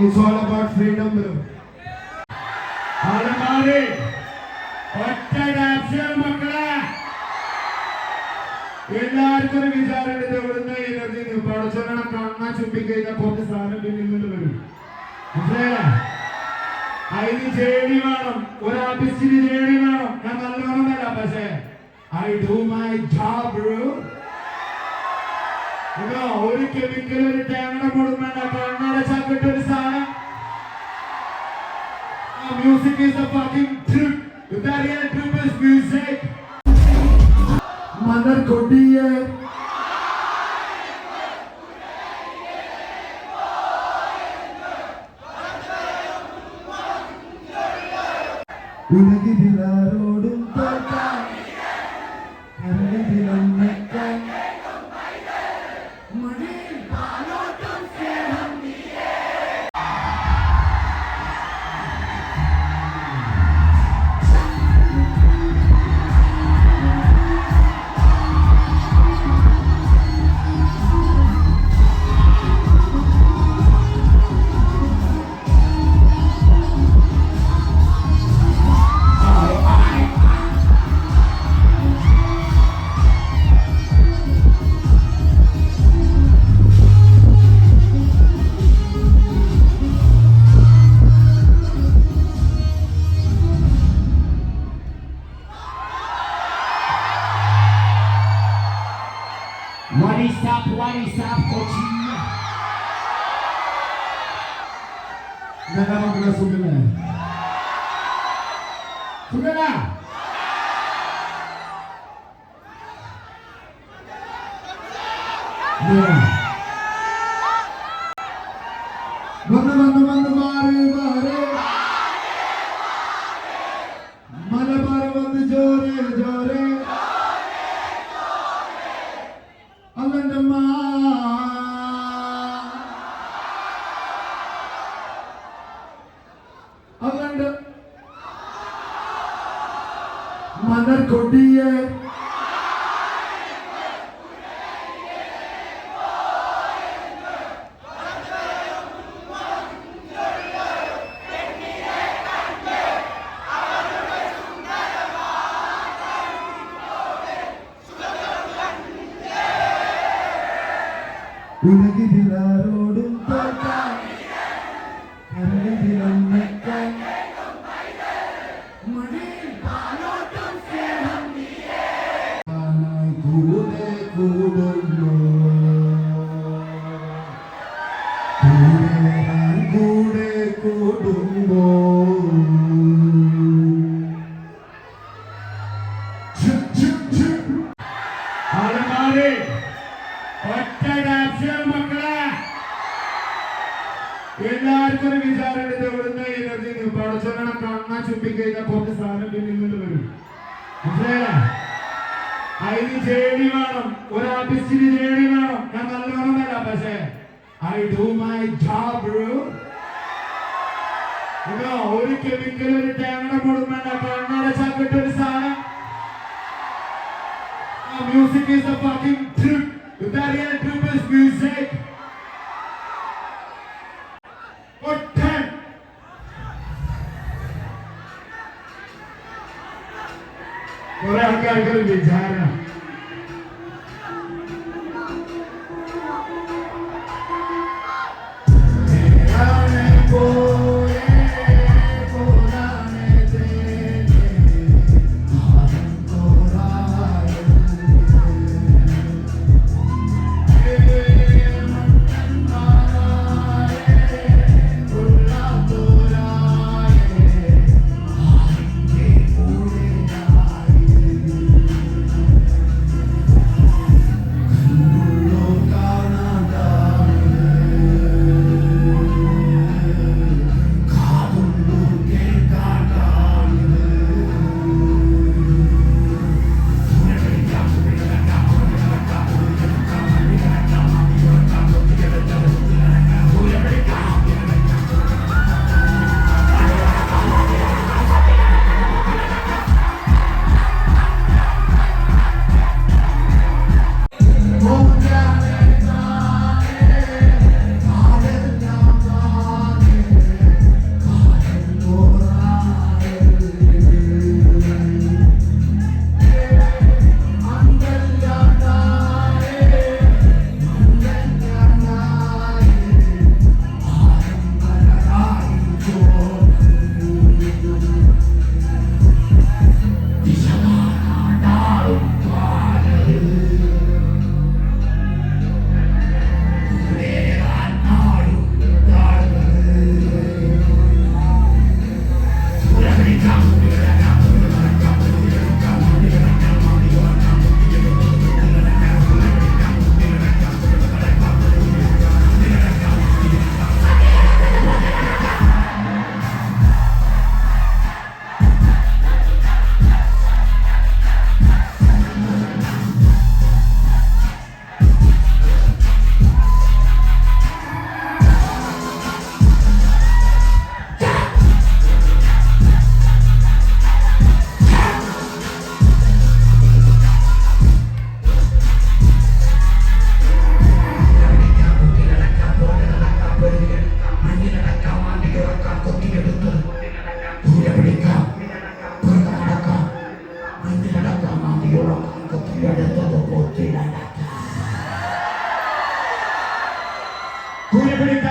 It's all about freedom, bro. ആലമാരി ഒറ്റ ഡാപ്ഷൻ മക്കളെ. എല്ലാവർക്കും ഒരു വിചാരമുണ്ട് ഇവിടുന്ന് എനർജി പടച്ചോനെ കണ്ണാ ചുംബിക്കഴിഞ്ഞാൽ കുറച്ച് സാധനം പിന്നിൽ നിന്ന് വരും. അതിന് ജേണി വേണം. ഒരു ആർട്ടിസ്റ്റിന് ജേണി വേണം. ഞാൻ നല്ലവണ്ണമല്ല പക്ഷേ. ഐ ഡു മൈ ജോബ് ഒരു കെമിക്കൽ ഒരു തേങ്ങ കൊടുക്കണ്ട കണ്ണടച്ചാൽ ഒരു സാധനം music is a fucking trip. Real trip is music. Mother Kodiye. ഉലകിലാരോടും തോൽക്കാൻ Katakan kepada saudara. Saudara. Yeah. Mother കൊടിയെ. ഉലകിതിലാരോടും തോൽക്കാൻ. കൂടെ കൂടുമ്പോ എല്ലാവർക്കും ഒരു വിചാരമുണ്ട് എവിടുന്ന എനർജി പടച്ചോനെ കണ്ണാ ചുംബിക്കഴിഞ്ഞാൽ കുറച്ച് സാധനം പിന്നിൽ നിന്ന് വരും. മനസ്സിലായില്ലേ അതിന് ജേണി വേണം. ആർട്ടിസ്റ്റിന് ജേണി വേണം ഞാൻ നല്ലോണമെന്നല്ല പക്ഷേ ഐ ഡു മൈ ജോബ് ഇതോ ഒരു കെമിക്കൽ ഒരു തേങ്ങ വേണ്ട കണ്ണടച്ചാൽ ഒരു സാധനം trip. If that real trip is music. What ten? കുറെ ആൾക്കാർക്ക് ഒരു വിചാരം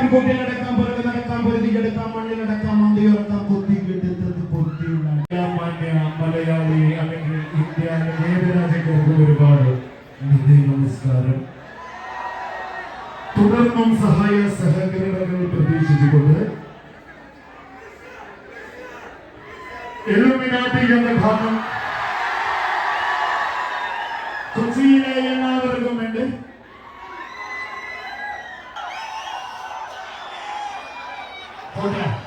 കൂട്ടിലടക്കാം പുറത്ത് നടക്കാം പൊരുതിക്കെടുക്കാം മണ്ണിലടക്കാം മന്തിയുറക്കാം പൊത്തിക്കെടുത്തത് പൊത്തിയുള്ള മലയാളി അല്ലെങ്കിൽ ഇന്ത്യ ഏത് രാജ്യക്കാർക്ക് ഒരുപാട് നന്ദി നമസ്കാരം. തുടർന്നും സഹായ സഹകരണങ്ങൾ പ്രതീക്ഷിച്ചുകൊണ്ട് എലുമിനാട്ടി എന്ന ഭാഗം போட்டேன்